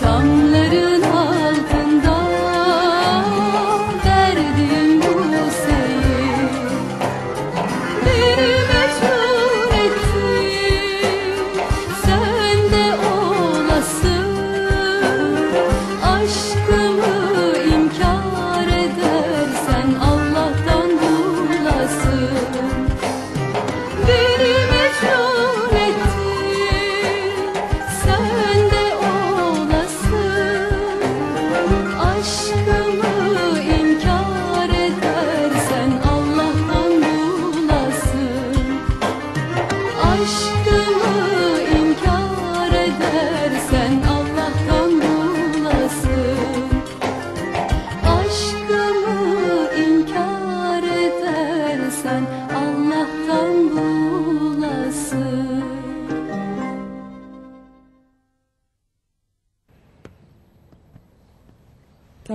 정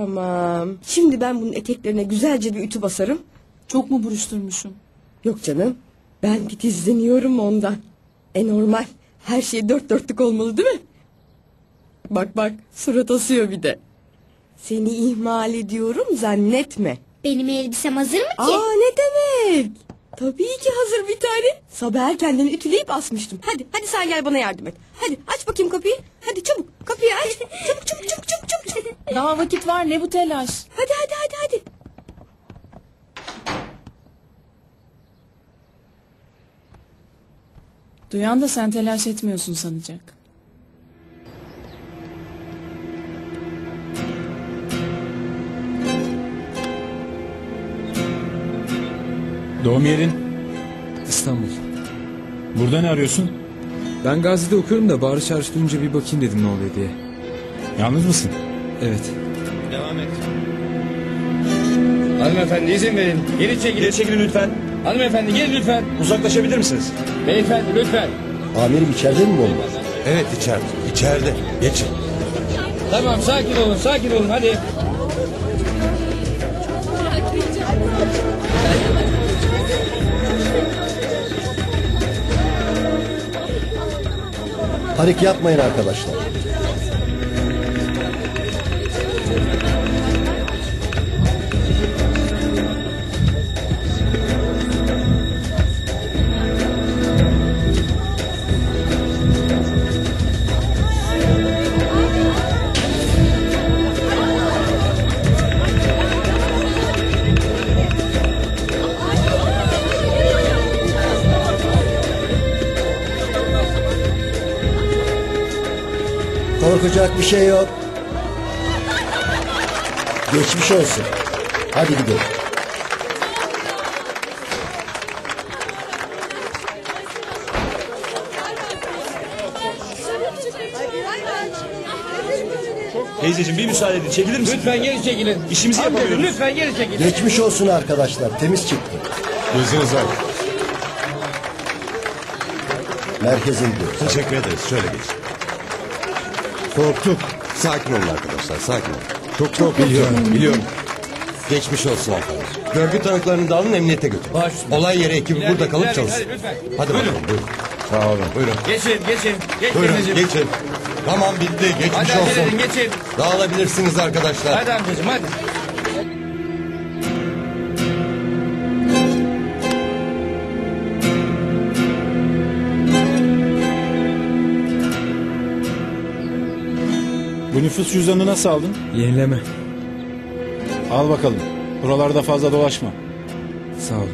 Tamam. Şimdi ben bunun eteklerine güzelce bir ütü basarım. Çok mu buruşturmuşum? Yok canım. Ben titizleniyorum ondan. E normal. Her şey dört dörtlük olmalı değil mi? Bak bak surat asıyor bir de. Seni ihmal ediyorum zannetme. Benim elbisem hazır mı ki? Aa ne demek? Tabii ki hazır bir tane. Sabah erkenden ütüleyip asmıştım. Hadi hadi sen gel bana yardım et. Hadi aç bakayım kapıyı. Hadi çabuk kapıyı aç. Çabuk çabuk çabuk çabuk çabuk. çabuk. Daha vakit var ne bu telaş? Hadi hadi hadi hadi. Duyan da sen telaş etmiyorsun sanacak. Doğum yerin İstanbul. burada ne arıyorsun? Ben Gazi'de okuyorum da çağrış duyunca bir bakayım dedim ne oluyor diye. Yalnız mısın? Evet. Devam et. Hanımefendi izin verin. Geri çekilin. Geri çekilin lütfen. Hanımefendi gelin lütfen. Uzaklaşabilir misiniz? Beyefendi lütfen. Amirim içeride mi bu? Evet içeride. İçeride. Geçin. Tamam sakin olun sakin olun hadi. Panik yapmayın arkadaşlar. Korkacak bir şey yok. Geçmiş olsun. Hadi gidelim. Teyzeciğim bir müsaade edin. Çekilir misin? Lütfen geri çekilin. İşimizi Hanımefendi, yapamıyoruz. Lütfen geri çekilin. Geçmiş olsun arkadaşlar. Temiz çıktı. Gözünüz aydın. Merkezin diyor. Teşekkür ederiz. Şöyle geç. Korktuk. Sakin olun arkadaşlar sakin olun. Çok çok biliyorum biliyorum. Geçmiş olsun arkadaşlar. Görgü tanıklarını da alın emniyete götürün. Baş. Olay yeri ekibi İlerleyin, burada kalıp ilerleyin, çalışsın. Hadi lütfen. Hadi bakalım buyurun. Sağ olun. Buyurun. Geçin geçin. Geç Buyurun teyzeciğim. geçin. Tamam bitti geçmiş Hadi acele edin olsun. geçin. Dağılabilirsiniz arkadaşlar. Hadi amcacığım hadi. Bu nüfus cüzdanını nasıl aldın? Yenileme. Al bakalım. Buralarda fazla dolaşma. Sağ olun.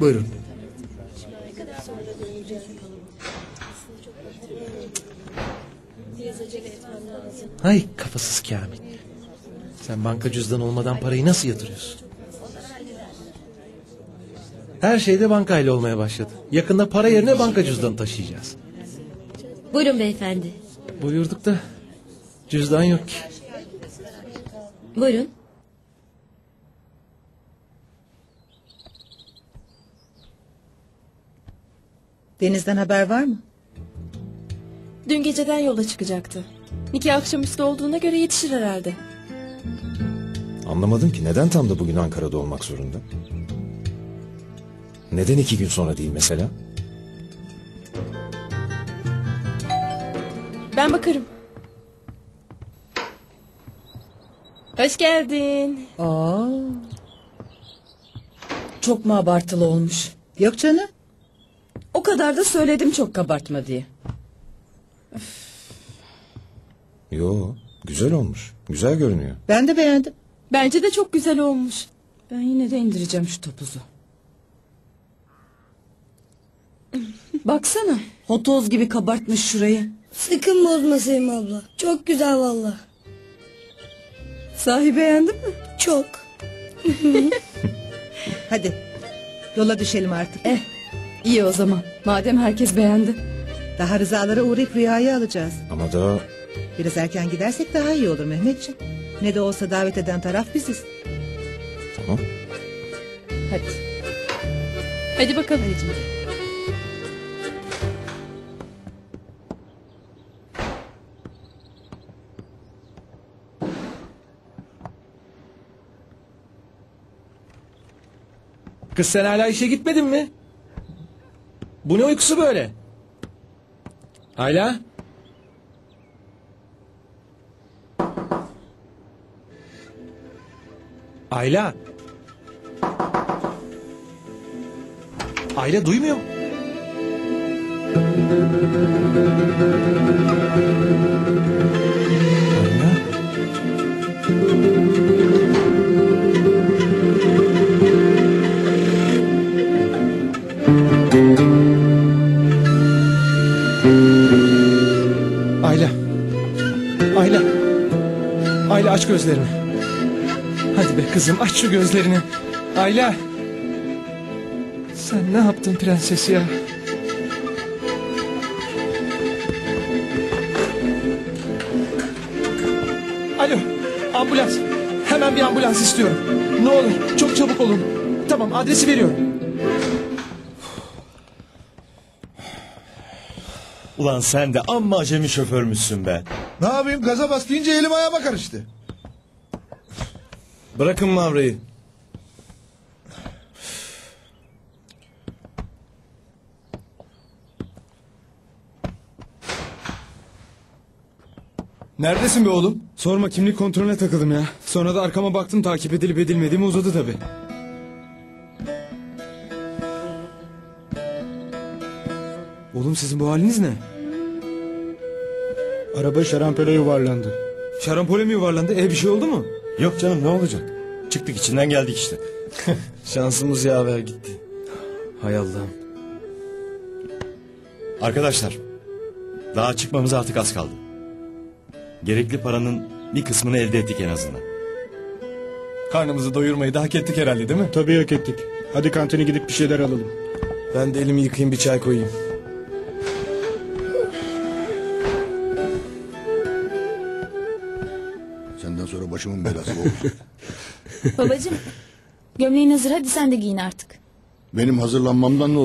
Buyurun. Hay kafasız Kamil. Sen banka cüzdanı olmadan parayı nasıl yatırıyorsun? Her şeyde bankayla olmaya başladı. Yakında para yerine banka cüzdanı taşıyacağız. Buyurun beyefendi. Buyurduk da cüzdan yok ki. Buyurun. Deniz'den haber var mı? Dün geceden yola çıkacaktı. Nikah akşamüstü olduğuna göre yetişir herhalde. Anlamadım ki neden tam da bugün Ankara'da olmak zorunda? Neden iki gün sonra değil mesela? Ben bakarım. Hoş geldin. Aa. Çok mu abartılı olmuş? Yok canım. O kadar da söyledim çok kabartma diye. Yo güzel olmuş. Güzel görünüyor. Ben de beğendim. Bence de çok güzel olmuş. Ben yine de indireceğim şu topuzu. Baksana. Hotoz gibi kabartmış şurayı. Sakın bozma Sevim abla. Çok güzel valla. Sahi beğendin mi? Çok. Hadi. Yola düşelim artık. Eh. iyi o zaman. Madem herkes beğendi. Daha rızalara uğrayıp rüyayı alacağız. Ama daha Biraz erken gidersek daha iyi olur Mehmetciğim. Ne de olsa davet eden taraf biziz. tamam. Hadi. Hadi bakalım. Kız sen hala işe gitmedin mi? Bu ne uykusu böyle? Ayla? Ayla? Ayla duymuyor mu? Ayla? Ayla. Aç gözlerini. Hadi be kızım aç şu gözlerini. Ayla. Sen ne yaptın prenses ya? Alo ambulans. Hemen bir ambulans istiyorum. Ne olur çok çabuk olun. Tamam adresi veriyorum. Ulan sen de amma acemi şoförmüşsün be. Ne yapayım gaza bas deyince elim ayağıma karıştı. Bırakın mavrayı. Neredesin be oğlum? Sorma kimlik kontrolüne takıldım ya. Sonra da arkama baktım takip edilip edilmediğimi uzadı tabi. Oğlum sizin bu haliniz ne? Araba şarampole yuvarlandı. Şarampole mi yuvarlandı? E bir şey oldu mu? Yok canım ne olacak? Çıktık içinden geldik işte. Şansımız yaver gitti. Hay Allah'ım. Arkadaşlar daha çıkmamıza artık az kaldı. Gerekli paranın bir kısmını elde ettik en azından. Karnımızı doyurmayı da hak ettik herhalde değil mi? Tabii hak ettik. Hadi kantine gidip bir şeyler alalım. Ben de elimi yıkayayım bir çay koyayım. Başımın belası olacak. Babacığım gömleğin hazır hadi sen de giyin artık. Benim hazırlanmamdan ne